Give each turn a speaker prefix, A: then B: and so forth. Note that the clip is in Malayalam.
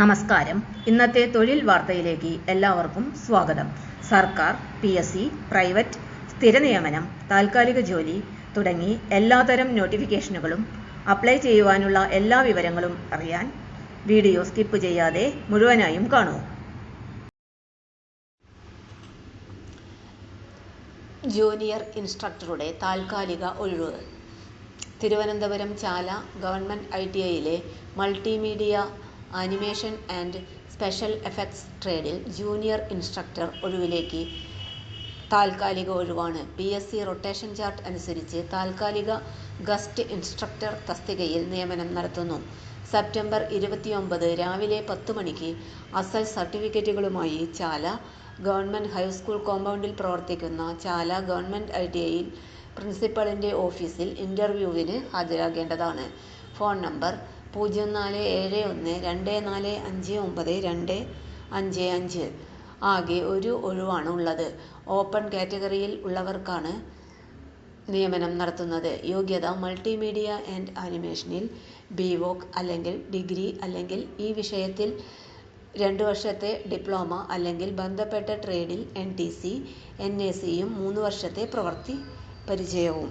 A: നമസ്കാരം. ഇന്നത്തെ തൊഴിൽ വാർത്തയിലേക്ക് എല്ലാവർക്കും സ്വാഗതം. സർക്കാർ പി എസ് സി പ്രൈവറ്റ് സ്ഥിരനിയമനം താൽക്കാലിക ജോലി തുടങ്ങി എല്ലാതരം നോട്ടിഫിക്കേഷനുകളും അപ്ലൈ ചെയ്യുവാനുള്ള എല്ലാ വിവരങ്ങളും അറിയാൻ വീഡിയോ സ്കിപ്പ് ചെയ്യാതെ മുഴുവനായും കാണൂ. ജൂനിയർ ഇൻസ്ട്രക്ടറുടെ താൽക്കാലിക ഒഴിവ്. Thiruvananthapuram Chala government I T ഐയിലെ multimedia animation and special effects ട്രേഡിൽ junior instructor ഒഴിവിലേക്ക് താൽക്കാലിക ഒഴിവാണ്. P S C rotation chart അനുസരിച്ച് താൽക്കാലിക ഗസ്റ്റ് ഇൻസ്ട്രക്ടർ തസ്തികയിൽ നിയമനം നടത്തുന്നു. സെപ്റ്റംബർ ഇരുപത്തിയൊമ്പത് രാവിലെ പത്ത് മണിക്ക് അസൽ സർട്ടിഫിക്കറ്റുകളുമായി ചാല ഗവൺമെന്റ് ഹൈസ്കൂൾ കോമ്പൗണ്ടിൽ പ്രവർത്തിക്കുന്ന ചാല ഗവൺമെന്റ് ഐ ടി ഐയിൽ പ്രിൻസിപ്പലിന്റെ ഓഫീസിൽ ഇന്റർവ്യൂവിന് ഹാജരാകേണ്ടതാണ്. ഫോൺ നമ്പർ പൂജ്യം നാല് ഏഴ് ഒന്ന് രണ്ട് നാല് അഞ്ച് ഒമ്പത് രണ്ട് അഞ്ച് അഞ്ച് ആകെ ഒരു ഒഴിവാണ് ഉള്ളത്. ഓപ്പൺ കാറ്റഗറിയിൽ ഉള്ളവർക്കാണ് നിയമനം നടത്തുന്നത്. യോഗ്യത മൾട്ടിമീഡിയ ആൻഡ് ആനിമേഷനിൽ ബി വോക്ക് അല്ലെങ്കിൽ ഡിഗ്രി അല്ലെങ്കിൽ ഈ വിഷയത്തിൽ രണ്ട് വർഷത്തെ ഡിപ്ലോമ അല്ലെങ്കിൽ ബന്ധപ്പെട്ട ട്രേഡിൽ N T C N A സിയും മൂന്ന് വർഷത്തെ പ്രവൃത്തി പരിചയവും.